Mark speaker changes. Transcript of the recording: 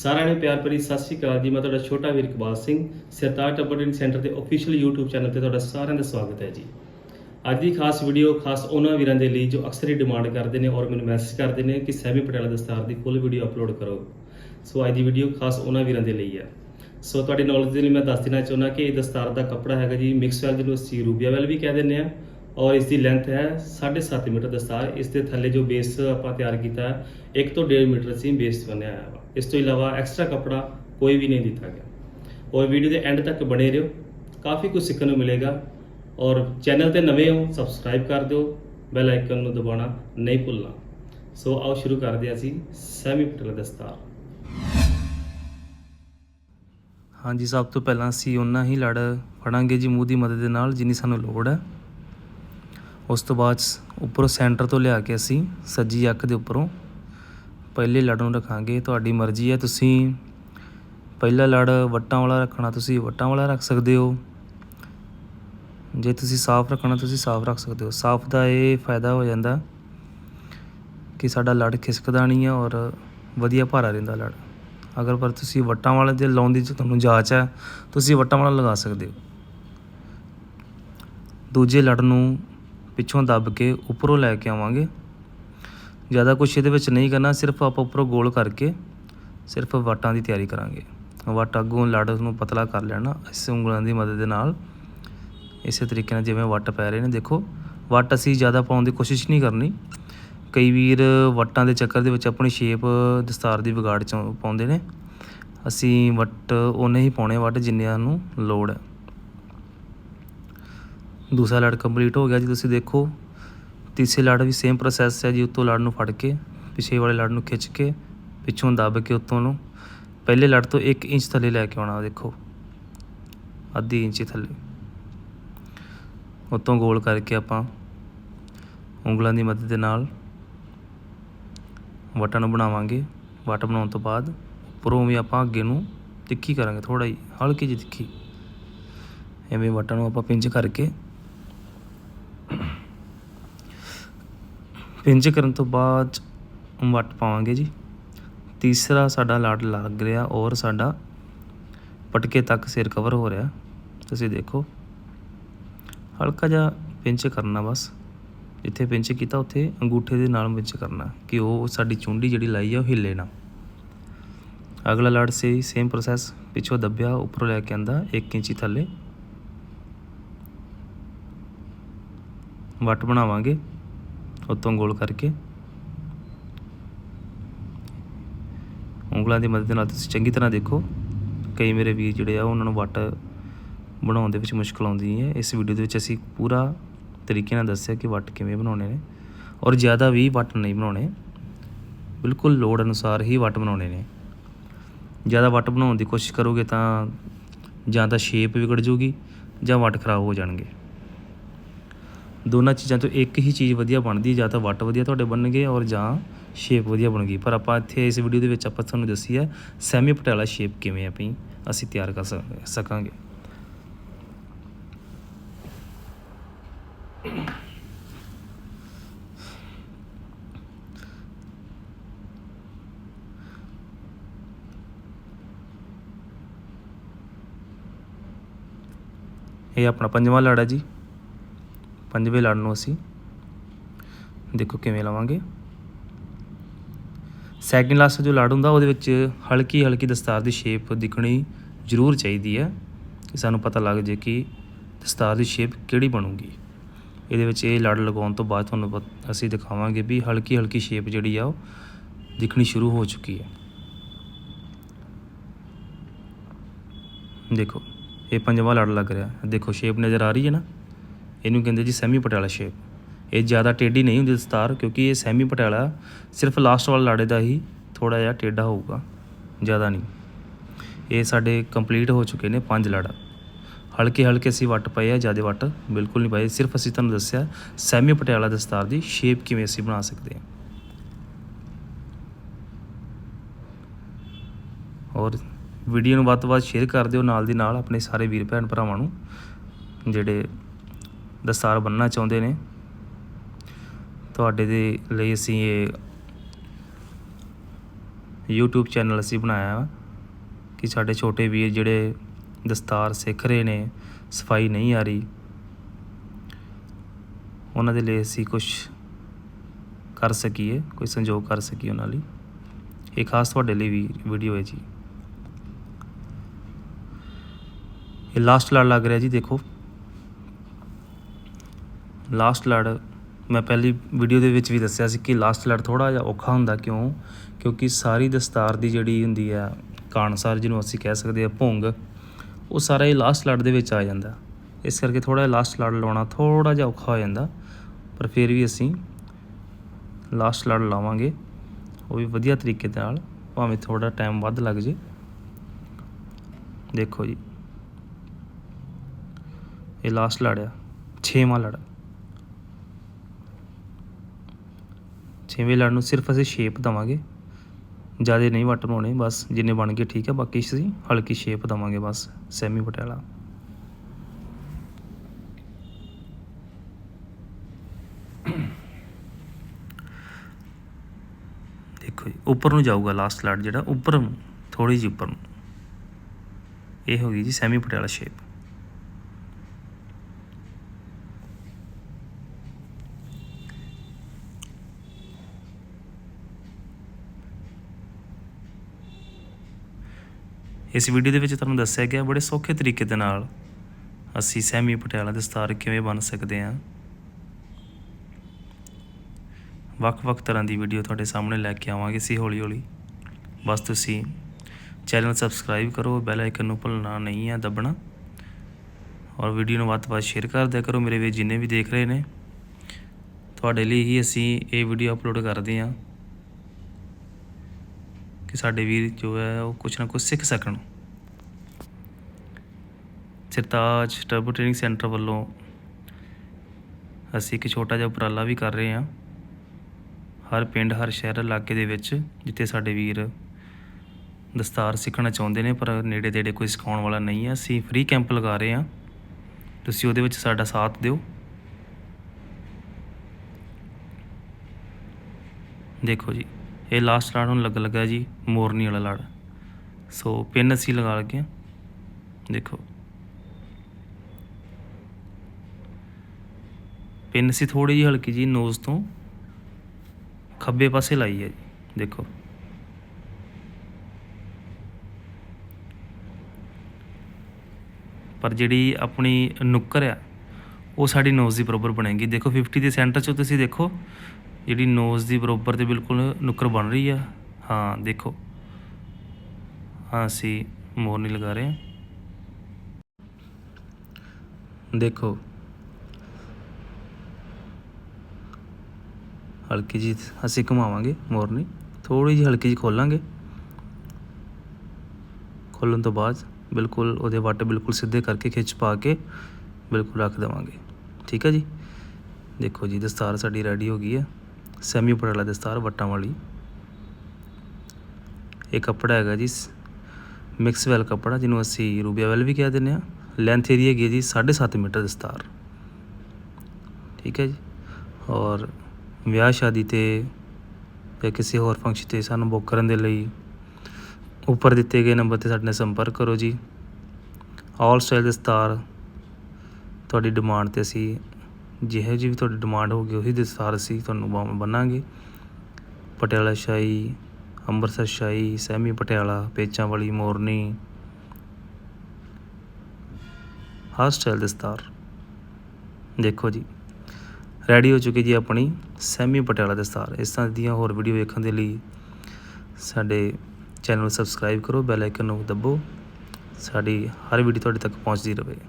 Speaker 1: ਸਾਰਿਆਂ ਨੂੰ ਪਿਆਰ ਭਰੀ ਸਤਿ ਸ਼੍ਰੀ ਅਕਾਲ ਜੀ। ਮੈਂ ਤੁਹਾਡਾ ਛੋਟਾ ਵੀਰ ਇਕਬਾਲ ਸਿੰਘ ਸਰਤਾਜ ਟੱਬਰ ਸੈਂਟਰ ਦੇ ਅਫੀਸ਼ੀਅਲ YouTube ਚੈਨਲ ਤੇ ਤੁਹਾਡਾ ਸਾਰਿਆਂ ਦਾ ਸਵਾਗਤ ਹੈ ਜੀ। ਅੱਜ ਦੀ ਖਾਸ ਵੀਡੀਓ ਖਾਸ ਉਹਨਾਂ ਵੀਰਾਂ ਦੇ ਲਈ ਜੋ ਅਕਸਰ ਹੀ ਡਿਮਾਂਡ ਕਰਦੇ ਨੇ ਔਰ ਮੈਨੂੰ ਮੈਸੇਜ ਕਰਦੇ ਨੇ ਕਿ ਸੈਮੀ ਪਟਿਆਲਾ ਦਸਤਾਰ ਦੀ ਫੁੱਲ ਵੀਡੀਓ ਅਪਲੋਡ ਕਰੋ। ਸੋ ਅੱਜ ਦੀ ਵੀਡੀਓ ਖਾਸ ਉਹਨਾਂ ਵੀਰਾਂ ਦੇ ਲਈ ਹੈ। ਸੋ ਤੁਹਾਡੀ ਨੌਲੇਜ ਦੇ ਲਈ ਮੈਂ ਦੱਸ ਦੇਣਾ ਚਾਹੁੰਦਾ ਕਿ ਇਹ ਦਸਤਾਰ ਦਾ ਕੱਪੜਾ ਹੈਗਾ ਜੀ ਮਿਕਸ ਵੈਲ ਜਿਹਨੂੰ ਅਸੀਂ ਰੂਬੀਆ ਵੈਲ ਵੀ ਕਹਿ ਦਿੰਦੇ ਆ ਔਰ ਇਸ ਦੀ ਲੈਂਥ ਹੈ 7.5 ਮੀਟਰ ਦਸਤਾਰ ਇਸ ਦੇ ਥੱਲੇ ਜੋ ਬੇਸ ਆਪਾਂ ਤਿਆਰ ਕੀਤਾ ਹੈ 1 ਤੋਂ 1.5 ਮੀਟਰ ਅਸੀਂ ਬੇਸ ਬਣਿਆ ਹੋਇਆ ਵਾ। ਇਸ ਤੋਂ ਇਲਾਵਾ ਐਕਸਟਰਾ ਕੱਪੜਾ ਕੋਈ ਵੀ ਨਹੀਂ ਦਿੱਤਾ ਗਿਆ। ਔਰ ਵੀਡੀਓ ਦੇ ਐਂਡ ਤੱਕ ਬਣੇ ਰਹੋ। ਕਾਫੀ ਕੁਝ ਸਿੱਖਣ ਨੂੰ ਮਿਲੇਗਾ। ਔਰ ਚੈਨਲ ਤੇ ਨਵੇਂ ਹੋ ਸਬਸਕ੍ਰਾਈਬ ਕਰ ਦਿਓ। ਬੈਲ ਆਈਕਨ ਨੂੰ ਦਬਾਉਣਾ ਨਹੀਂ ਭੁੱਲਣਾ। ਸੋ ਆਓ ਸ਼ੁਰੂ ਕਰਦੇ ਹਾਂ ਅਸੀਂ ਸੈਮੀ ਪਟਲ ਦਸਤਾਰ
Speaker 2: ਹਾਂਜੀ, ਸਭ ਤੋਂ ਪਹਿਲਾਂ ਅਸੀਂ ਉਹਨਾਂ ਹੀ ਲੜ ਫੜਾਂਗੇ ਜੀ ਮੂੰਹ ਦੀ ਮਦਦ ਦੇ ਨਾਲ, ਜਿੰਨੀ ਸਾਨੂੰ ਲੋੜ ਹੈ। ਉਸ ਤੋਂ ਬਾਅਦ ਉੱਪਰੋਂ ਸੈਂਟਰ ਤੋਂ ਲਿਆ ਕੇ ਅਸੀਂ ਸੱਜੀ ਅੱਖ ਦੇ ਉੱਪਰੋਂ ਪਹਿਲੇ ਲੜ ਨੂੰ ਰੱਖਾਂਗੇ। ਤੁਹਾਡੀ ਮਰਜ਼ੀ ਹੈ, ਤੁਸੀਂ ਪਹਿਲਾ ਲੜ ਵੱਟਾਂ ਵਾਲਾ ਰੱਖਣਾ, ਤੁਸੀਂ ਵੱਟਾਂ ਵਾਲਾ ਰੱਖ ਸਕਦੇ ਹੋ। ਜੇ ਤੁਸੀਂ ਸਾਫ਼ ਰੱਖਣਾ, ਤੁਸੀਂ ਸਾਫ਼ ਰੱਖ ਸਕਦੇ ਹੋ। ਸਾਫ਼ ਦਾ ਇਹ ਫਾਇਦਾ ਹੋ ਜਾਂਦਾ ਕਿ ਸਾਡਾ ਲੜ ਖਿਸਕਦਾ ਨਹੀਂ ਹੈ ਔਰ ਵਧੀਆ ਭਾਰਾ ਰਹਿੰਦਾ ਲੜ। ਅਗਰ ਪਰ ਤੁਸੀਂ ਵੱਟਾਂ ਵਾਲੇ ਦੇ ਲਾਉਣ ਦੀ ਤੁਹਾਨੂੰ ਜਾਂਚ ਹੈ, ਤੁਸੀਂ ਵੱਟਾਂ ਵਾਲਾ ਲਗਾ ਸਕਦੇ ਹੋ। ਦੂਜੇ ਲੜ ਨੂੰ ਪਿੱਛੋਂ ਦੱਬ ਕੇ ਉੱਪਰੋਂ ਲੈ ਕੇ ਆਵਾਂਗੇ। ਜ਼ਿਆਦਾ ਕੁਛ ਇਹਦੇ ਵਿੱਚ ਨਹੀਂ ਕਰਨਾ, ਸਿਰਫ ਆਪਾਂ ਉੱਪਰੋਂ ਗੋਲ ਕਰਕੇ ਸਿਰਫ ਵੱਟਾਂ ਦੀ ਤਿਆਰੀ ਕਰਾਂਗੇ। ਵੱਟ ਅੱਗੋਂ ਲੜ ਨੂੰ ਪਤਲਾ ਕਰ ਲੈਣਾ ਇਸ ਉਂਗਲਾਂ ਦੀ ਮਦਦ ਦੇ ਨਾਲ। ਇਸੇ ਤਰੀਕੇ ਨਾਲ ਜਿਵੇਂ ਵੱਟ ਪੈ ਰਹੇ ਨੇ, ਦੇਖੋ, ਵੱਟ ਅਸੀਂ ਜ਼ਿਆਦਾ ਪਾਉਣ ਦੀ ਕੋਸ਼ਿਸ਼ ਨਹੀਂ ਕਰਨੀ। ਕਈ ਵੀਰ ਵੱਟਾਂ ਦੇ ਚੱਕਰ ਦੇ ਵਿੱਚ ਆਪਣੀ ਸ਼ੇਪ ਦਸਤਾਰ ਦੀ ਵਿਗਾੜ ਚ ਪਾਉਂਦੇ ਨੇ। ਅਸੀਂ ਵੱਟ ਉਹਨੇ ਹੀ ਪਾਉਣੇ, ਵੱਟ ਜਿੰਨਿਆਂ ਨੂੰ ਲੋੜ ਹੈ। ਦੂਸਰਾ ਲੜ ਕੰਪਲੀਟ ਹੋ ਗਿਆ ਜੀ, ਤੁਸੀਂ ਦੇਖੋ। ਤੀਸਰੇ ਲੜ ਵੀ ਸੇਮ ਪ੍ਰੋਸੈਸ ਹੈ ਜੀ, ਉੱਤੋਂ ਲੜ ਨੂੰ ਫੜ ਕੇ, ਪਿਛੇ ਵਾਲੇ ਲੜ ਨੂੰ ਖਿੱਚ ਕੇ, ਪਿੱਛੋਂ ਦੱਬ ਕੇ ਉੱਤੋਂ ਨੂੰ। ਪਹਿਲੇ ਲੜ ਤੋਂ 1 ਇੰਚ ਥੱਲੇ ਲੈ ਕੇ ਆਉਣਾ, ਦੇਖੋ। ਅੱਧੀ ਇੰਚ ਥੱਲੇ। ਉੱਤੋਂ ਗੋਲ ਕਰਕੇ ਆਪਾਂ ਉਂਗਲਾਂ ਦੀ ਮਦਦ ਦੇ ਨਾਲ ਵਟਾਂ ਨੂੰ ਬਣਾਵਾਂਗੇ। ਵਟ ਬਣਾਉਣ ਤੋਂ ਬਾਅਦ ਉੱਪਰੋਂ ਵੀ ਆਪਾਂ ਅੱਗੇ ਨੂੰ ਤਿੱਖੀ ਕਰਾਂਗੇ ਥੋੜਾ ਹੀ ਹਲਕੀ ਜਿਹੀ ਤਿੱਖੀ। ਐਵੇਂ ਵਟਾਂ ਨੂੰ ਆਪਾਂ ਪਿੰਚ ਕਰਕੇ ਪਿੰਚ ਕਰਨ ਤੋਂ ਬਾਅਦ ਵੱਟ ਪਾਵਾਂਗੇ ਜੀ। ਤੀਸਰਾ ਸਾਡਾ ਲੜ ਲੱਗ ਰਿਹਾ ਔਰ ਸਾਡਾ ਪਟਕੇ ਤੱਕ ਸਿਰ ਕਵਰ ਹੋ ਰਿਹਾ। ਤੁਸੀਂ ਦੇਖੋ। ਹਲਕਾ ਜਿਹਾ ਪਿੰਚ ਕਰਨਾ ਬਸ। ਜਿੱਥੇ ਪਿੰਚ ਕੀਤਾ, ਉੱਥੇ ਅੰਗੂਠੇ ਦੇ ਨਾਲ ਪਿੰਚ ਕਰਨਾ ਕਿ ਉਹ ਸਾਡੀ ਚੁੰਡੀ ਜਿਹੜੀ ਲਾਈ ਆ, ਉਹ ਹਿੱਲੇ ਨਾ। ਅਗਲਾ ਲੜ ਸੇ ਸੇਮ ਪ੍ਰੋਸੈਸ ਪਿੱਛੋਂ ਦੱਬਿਆ, ਉੱਪਰੋਂ ਲੈ ਕੇ ਆਂਦਾ 1 ਇੰਚੀ ਥੱਲੇ। ਵੱਟ ਬਣਾਵਾਂਗੇ। ਉਤੋਂ ਗੋਲ ਕਰਕੇ। ਉਂਗਲਾਂ ਦੀ ਮਦਦ ਨਾਲ ਤੁਸੀਂ ਚੰਗੀ ਤਰ੍ਹਾਂ ਦੇਖੋ। ਕਈ ਮੇਰੇ ਵੀਰ ਜਿਹੜੇ ਆ, ਉਹਨਾਂ ਨੂੰ ਵੱਟ ਬਣਾਉਣ ਦੇ ਵਿੱਚ ਮੁਸ਼ਕਲ ਆਉਂਦੀ ਹੈ। ਇਸ ਵੀਡੀਓ ਦੇ ਵਿੱਚ ਅਸੀਂ ਪੂਰਾ ਤਰੀਕੇ ਨਾਲ ਦੱਸਿਆ ਕਿ ਵੱਟ ਕਿਵੇਂ ਬਣਾਉਣੇ ਨੇ। ਔਰ ਜ਼ਿਆਦਾ ਵੀ ਵੱਟ ਨਹੀਂ ਬਣਾਉਣੇ। ਬਿਲਕੁਲ ਲੋੜ ਅਨੁਸਾਰ ਹੀ ਵੱਟ ਬਣਾਉਣੇ ਨੇ। ਜ਼ਿਆਦਾ ਵੱਟ ਬਣਾਉਣ ਦੀ ਕੋਸ਼ਿਸ਼ ਕਰੋਗੇ ਤਾਂ ਜਾਂ ਤਾਂ ਸ਼ੇਪ ਵਿਗੜ ਜੂਗੀ ਜਾਂ ਵੱਟ ਖਰਾਬ ਹੋ ਜਾਣਗੇ। ਦੋਨਾਂ ਚੀਜ਼ਾਂ ਤੋਂ ਇੱਕ ਹੀ ਚੀਜ਼ ਵਧੀਆ ਬਣਦੀ, ਜਾਂ ਤਾਂ ਵੱਟ ਵਧੀਆ ਤੁਹਾਡੇ ਬਣਨਗੇ ਔਰ ਜਾਂ ਸ਼ੇਪ ਵਧੀਆ ਬਣੂਗੀ। ਪਰ ਆਪਾਂ ਇੱਥੇ ਇਸ ਵੀਡੀਓ ਦੇ ਵਿੱਚ ਆਪਾਂ ਤੁਹਾਨੂੰ ਦੱਸੀ ਹੈ, ਸੈਮੀ ਪਟਿਆਲਾ ਸ਼ੇਪ ਕਿਵੇਂ ਆਪਣੀ ਅਸੀਂ ਤਿਆਰ ਕਰ ਸਕਾਂਗੇ। ਇਹ ਆਪਣਾ ਪੰਜਵਾਂ ਲੜ ਜੀ। ਪੰਜਵੇਂ ਲੜ ਨੂੰ ਅਸੀਂ ਦੇਖੋ ਕਿਵੇਂ ਲਵਾਂਗੇ। ਸੈਕਿੰਡ ਲਾਸਟ ਜੋ ਲੜ ਹੁੰਦਾ ਉਹਦੇ ਵਿੱਚ ਹਲਕੀ ਹਲਕੀ ਦਸਤਾਰ ਦੀ ਸ਼ੇਪ ਦਿਖਣੀ ਜ਼ਰੂਰ ਚਾਹੀਦੀ ਹੈ ਕਿ ਸਾਨੂੰ ਪਤਾ ਲੱਗ ਜੇ ਕਿ ਦਸਤਾਰ ਦੀ ਸ਼ੇਪ ਕਿਹੜੀ ਬਣੂਗੀ। ਇਹਦੇ ਵਿੱਚ ਇਹ ਲੜ ਲਗਾਉਣ ਤੋਂ ਬਾਅਦ ਤੁਹਾਨੂੰ ਪਤ- ਅਸੀਂ ਦਿਖਾਵਾਂਗੇ ਵੀ ਹਲਕੀ ਹਲਕੀ ਸ਼ੇਪ ਜਿਹੜੀ ਆ ਉਹ ਦਿਖਣੀ ਸ਼ੁਰੂ ਹੋ ਚੁੱਕੀ ਹੈ। ਦੇਖੋ, ਇਹ ਪੰਜਵਾਂ ਲੜ ਲੱਗ ਰਿਹਾ। ਦੇਖੋ ਸ਼ੇਪ ਨਜ਼ਰ ਆ ਰਹੀ ਹੈ ਨਾ? ਇਹਨੂੰ ਕਹਿੰਦੇ ਜੀ ਸੈਮੀ ਪਟਿਆਲਾ ਸ਼ੇਪ ਇਹ ਜ਼ਿਆਦਾ ਟੇਢੀ ਨਹੀਂ ਹੁੰਦੀ ਦਸਤਾਰ, ਕਿਉਂਕਿ ਇਹ ਸੈਮੀ ਪਟਿਆਲਾ ਸਿਰਫ ਲਾਸਟ ਵਾਲਾ ਲਾੜੇ ਦਾ ਹੀ ਥੋੜਾ ਜਿਹਾ ਟੇਢਾ ਹੋਊਗਾ, ਜ਼ਿਆਦਾ ਨਹੀਂ। ਇਹ ਸਾਡੇ ਕੰਪਲੀਟ ਹੋ ਚੁੱਕੇ ਨੇ ਪੰਜ ਲਾੜਾ। ਹਲਕੇ ਹਲਕੇ ਅਸੀਂ ਵੱਟ ਪਏ ਆ, ਜ਼ਿਆਦਾ ਵੱਟ ਬਿਲਕੁਲ ਨਹੀਂ ਪਏ। ਸਿਰਫ ਅਸੀਂ ਤੁਹਾਨੂੰ ਦੱਸਿਆ, ਸੈਮੀ ਪਟਿਆਲਾ ਦਸਤਾਰ ਦੀ ਸ਼ੇਪ ਕਿਵੇਂ ਅਸੀਂ ਬਣਾ ਸਕਦੇ ਹਾਂ। ਔਰ ਵੀਡੀਓ ਨੂੰ ਵੱਧ ਤੋਂ ਵੱਧ ਸ਼ੇਅਰ ਕਰ ਦਿਓ ਨਾਲ ਦੀ ਨਾਲ ਆਪਣੇ ਸਾਰੇ ਵੀਰ ਭੈਣ ਭਰਾਵਾਂ ਨੂੰ, ਜਿਹੜੇ ਦਸਤਾਰ ਬੰਨਣਾ ਚਾਹੁੰਦੇ ਨੇ। ਤੁਹਾਡੇ ਦੇ ਲਈ ਅਸੀਂ ਇਹ YouTube ਚੈਨਲ ਅਸੀਂ ਬਣਾਇਆ ਵਾ ਕਿ ਸਾਡੇ ਛੋਟੇ ਵੀਰ ਜਿਹੜੇ ਦਸਤਾਰ ਸਿੱਖ ਰਹੇ ਨੇ, ਸਫ਼ਾਈ ਨਹੀਂ ਆ ਰਹੀ, ਉਹਨਾਂ ਦੇ ਲਈ ਅਸੀਂ ਕੁਝ ਕਰ ਸਕੀਏ, ਕੋਈ ਸੰਯੋਗ ਕਰ ਸਕੀਏ ਉਹਨਾਂ ਲਈ। ਇਹ ਖਾਸ ਤੁਹਾਡੇ ਲਈ ਵੀ ਵੀਡੀਓ ਹੈ ਜੀ। ਇਹ ਲਾਸਟ ਲੜ ਲੱਗ ਰਿਹਾ ਜੀ, ਦੇਖੋ। ਲਾਸਟ ਲੜ ਮੈਂ ਪਹਿਲੀ ਵੀਡੀਓ ਦੇ ਵਿੱਚ ਵੀ ਦੱਸਿਆ ਸੀ ਕਿ ਲਾਸਟ ਲੜ ਥੋੜਾ ਜਿਹਾ ਔਖਾ ਹੁੰਦਾ ਕਿਉਂ? ਕਿਉਂਕਿ ਸਾਰੀ ਦਸਤਾਰ ਦੀ ਜਿਹੜੀ ਹੁੰਦੀ ਆ ਕਾਨਸਾਰ ਜਿਹਨੂੰ ਅਸੀਂ ਕਹਿ ਸਕਦੇ ਆ ਭੁੰਗ, ਉਹ ਸਾਰਾ ਇਹ ਲਾਸਟ ਲੜ ਦੇ ਵਿੱਚ ਆ ਜਾਂਦਾ। ਇਸ ਕਰਕੇ ਥੋੜਾ ਜਿਹਾ ਲਾਸਟ ਲੜ ਲਾਉਣਾ ਥੋੜਾ ਜਿਹਾ ਔਖਾ ਹੋ ਜਾਂਦਾ, ਪਰ ਫਿਰ ਵੀ ਅਸੀਂ ਲਾਸਟ ਲੜ ਲਾਵਾਂਗੇ। ਉਹ ਵੀ ਵਧੀਆ ਤਰੀਕੇ ਦੇ ਨਾਲ, ਭਾਵੇਂ ਥੋੜਾ ਟਾਈਮ ਵੱਧ ਲੱਗ ਜੇ। ਦੇਖੋ ਜੀ, ਇਹ ਲਾਸਟ ਲੜ ਆ, ਛੇਵਾਂ ਲੜ ਛੇਵੇਂ ਲੜ ਨੂੰ ਸਿਰਫ ਅਸੀਂ ਸ਼ੇਪ ਦਵਾਂਗੇ। ਜ਼ਿਆਦਾ ਨਹੀਂ ਵੱਟ ਬਣਾਉਣੇ ਬਸ ਜਿੰਨੇ ਬਣ ਗਏ ਠੀਕ ਹੈ ਬਾਕੀ ਅਸੀਂ ਹਲਕੀ ਸ਼ੇਪ ਦਵਾਂਗੇ ਬਸ, ਸੈਮੀ ਪਟਿਆਲਾ। ਦੇਖੋ ਜੀ, ਉੱਪਰ ਨੂੰ ਜਾਊਗਾ ਲਾਸਟ ਲੜ ਜਿਹੜਾ, ਉੱਪਰ ਨੂੰ ਥੋੜੀ ਜਿਹੀ ਉੱਪਰ ਨੂੰ। ਇਹ ਹੋ ਗਈ ਜੀ ਸੈਮੀ ਪਟਿਆਲਾ ਸ਼ੇਪ ਇਸ ਵੀਡੀਓ ਦੇ ਵਿੱਚ ਤੁਹਾਨੂੰ ਦੱਸਿਆ ਗਿਆ ਬੜੇ ਸੌਖੇ ਤਰੀਕੇ ਦੇ ਨਾਲ ਅਸੀਂ ਸਹਿਮੀ ਪਟਿਆਲਾ ਦਸਤਾਰ ਕਿਵੇਂ ਬਣ ਸਕਦੇ ਹਾਂ। ਵੱਖ-ਵੱਖ ਤਰ੍ਹਾਂ ਦੀ ਵੀਡੀਓ ਤੁਹਾਡੇ ਸਾਹਮਣੇ ਲੈ ਕੇ ਆਵਾਂਗੇ ਸੀ ਹੌਲੀ-ਹੌਲੀ ਬਸ ਤੁਸੀਂ ਚੈਨਲ ਸਬਸਕ੍ਰਾਈਬ ਕਰੋ, ਬੈਲ ਆਈਕਨ ਨੂੰ ਭੁੱਲਣਾ ਨਹੀਂ ਹੈ, ਦਬਣਾ। ਔਰ ਵੀਡੀਓ ਨੂੰ ਵੱਧ ਤੋਂ ਵੱਧ ਸ਼ੇਅਰ ਕਰ ਦਿਆ ਕਰੋ ਮੇਰੇ ਵੀ ਜਿੰਨੇ ਵੀ ਦੇਖ ਰਹੇ ਨੇ। ਤੁਹਾਡੇ ਲਈ ਹੀ ਅਸੀਂ ਇਹ ਵੀਡੀਓ ਅਪਲੋਡ ਕਰਦੇ ਹਾਂ। ਕਿ ਸਾਡੇ ਵੀਰ ਜੋ ਹੈ ਉਹ ਕੁਝ ਨਾ ਕੁਝ ਸਿੱਖ ਸਕਣ। ਸਰਤਾਜ ਟਰਬੋ ਟ੍ਰੇਨਿੰਗ ਸੈਂਟਰ ਵੱਲੋਂ ਅਸੀਂ ਇੱਕ ਛੋਟਾ ਜਿਹਾ ਉਪਰਾਲਾ ਵੀ ਕਰ ਰਹੇ ਹਾਂ। ਹਰ ਪਿੰਡ, ਹਰ ਸ਼ਹਿਰ ਇਲਾਕੇ ਦੇ ਵਿੱਚ ਜਿੱਥੇ ਸਾਡੇ ਵੀਰ ਦਸਤਾਰ ਸਿੱਖਣਾ ਚਾਹੁੰਦੇ ਨੇ, ਪਰ ਨੇੜੇ ਤੇੜੇ ਕੋਈ ਸਿਖਾਉਣ ਵਾਲਾ ਨਹੀਂ ਹੈ। ਅਸੀਂ ਫ੍ਰੀ ਕੈਂਪ ਲਗਾ ਰਹੇ ਹਾਂ। ਤੁਸੀਂ ਉਹਦੇ ਵਿੱਚ ਸਾਡਾ ਸਾਥ ਦਿਓ। ਦੇਖੋ ਜੀ। ਇਹ ਲਾਸਟ ਲਾੜ ਹੁਣ ਲੱਗ ਲੱਗਾ ਜੀ ਮੋਰਨੀ ਵਾਲਾ ਲਾੜ। ਸੋ ਪਿੰਨ ਅਸੀਂ ਲਗਾ ਲੱਗੇ ਹਾਂ। ਦੇਖੋ। ਪਿੰਨ ਅਸੀਂ ਥੋੜੀ ਜਿਹੀ ਹਲਕੀ ਜੀ ਨੋਜ਼ ਤੋਂ ਖੱਬੇ ਪਾਸੇ ਲਾਈ ਹੈ ਜੀ। ਦੇਖੋ। ਪਰ ਜਿਹੜੀ ਆਪਣੀ ਨੁੱਕਰ ਆ, ਉਹ ਸਾਡੀ ਨੋਜ਼ ਦੀ ਬਰਾਬਰ ਬਣੇਗੀ। ਦੇਖੋ 50 ਦੇ ਸੈਂਟਰ 'ਚੋਂ ਤੁਸੀਂ ਦੇਖੋ ਜਿਹੜੀ ਨੋਜ਼ ਦੀ ਬਰੋਬਰ ਤੇ ਬਿਲਕੁਲ ਨੁੱਕਰ ਬਣ ਰਹੀ ਆ। ਹਾਂ, ਦੇਖੋ। ਹਾਂ ਅਸੀਂ ਮੋਰ ਨਹੀਂ ਲਗਾ ਰਹੇ। ਹਾਂ ਦੇਖੋ। ਹਲਕੀ ਜੀ ਅਸੀਂ ਘੁਮਾਵਾਂਗੇ ਮੋਰਨੀ ਥੋੜੀ ਜਿਹੀ ਹਲਕੀ ਜੀ ਖੋਲਾਂਗੇ। ਖੋਲਣ ਤੋਂ ਬਾਅਦ ਬਿਲਕੁਲ ਉਹਦੇ ਵੱਟ ਬਿਲਕੁਲ ਸਿੱਧੇ ਕਰਕੇ ਖਿੱਚ ਪਾ ਕੇ ਬਿਲਕੁਲ ਰੱਖ ਦੇਵਾਂਗੇ। ਠੀਕ ਹੈ ਜੀ? ਦੇਖੋ ਜੀ, ਦਸਤਾਰ ਸਾਡੀ ਰੈਡੀ ਹੋ ਗਈ ਹੈ ਸੈਮੀ ਪਟਾਲਾ ਦਸਤਾਰ ਵੱਟਾਂ ਵਾਲੀ। ਇਹ ਕੱਪੜਾ ਹੈਗਾ ਜੀ ਮਿਕਸ ਵੈਲ ਕੱਪੜਾ, ਜਿਹਨੂੰ ਅਸੀਂ ਰੂਬੀਆ ਵੈਲ ਵੀ ਕਹਿ ਦਿੰਦੇ ਆ ਲੈਂਥ ਏਰੀਆ ਹੈਗੀ ਹੈ ਜੀ 7.5 ਮੀਟਰ ਦਸਤਾਰ। ਠੀਕ ਹੈ ਜੀ। ਔਰ ਵਿਆਹ ਸ਼ਾਦੀ ਤੇ ਜਾਂ ਕਿਸੇ ਹੋਰ ਫੰਕਸ਼ਨ ਤੇ ਸਾਨੂੰ ਬੁੱਕ ਕਰਨ ਦੇ ਲਈ ਉੱਪਰ ਦਿੱਤੇ ਗਏ ਨੰਬਰ ਤੇ ਸਾਡੇ ਨਾਲ ਸੰਪਰਕ ਕਰੋ ਜੀ। ਆਲ ਸਟਾਈਲ ਦਸਤਾਰ ਤੁਹਾਡੀ ਡਿਮਾਂਡ ਤੇ ਅਸੀਂ ਜਿਹੋ ਜਿਹੀ ਵੀ ਤੁਹਾਡੀ ਡਿਮਾਂਡ ਹੋਊਗੀ ਉਹੀ ਦਸਤਾਰ ਅਸੀਂ ਤੁਹਾਨੂੰ ਬਣ- ਬੰਨਾਂਗੇ। ਪਟਿਆਲਾ ਸ਼ਾਹੀ, ਅੰਮ੍ਰਿਤਸਰ ਸ਼ਾਹੀ ਸੈਮੀ ਪਟਿਆਲਾ ਪੇਚਾਂ ਵਾਲੀ ਮੋਰਨੀ। ਹਰ ਸਟਾਈਲ ਦਸਤਾਰ ਦੇਖੋ ਜੀ ਰੈਡੀ ਹੋ ਚੁੱਕੀ ਜੀ ਆਪਣੀ ਸਹਿਮੀ ਪਟਿਆਲਾ ਦਸਤਾਰ ਇਸ ਤਰ੍ਹਾਂ ਦੀਆਂ ਹੋਰ ਵੀਡੀਓ ਵੇਖਣ ਦੇ ਲਈ ਸਾਡੇ ਚੈਨਲ ਨੂੰ ਸਬਸਕ੍ਰਾਈਬ ਕਰੋ ਬੈਲ ਆਈਕਨ ਨੂੰ ਦਬੋ। ਸਾਡੀ ਹਰ ਵੀਡੀਓ ਤੁਹਾਡੇ ਤੱਕ ਪਹੁੰਚਦੀ ਰਹੇ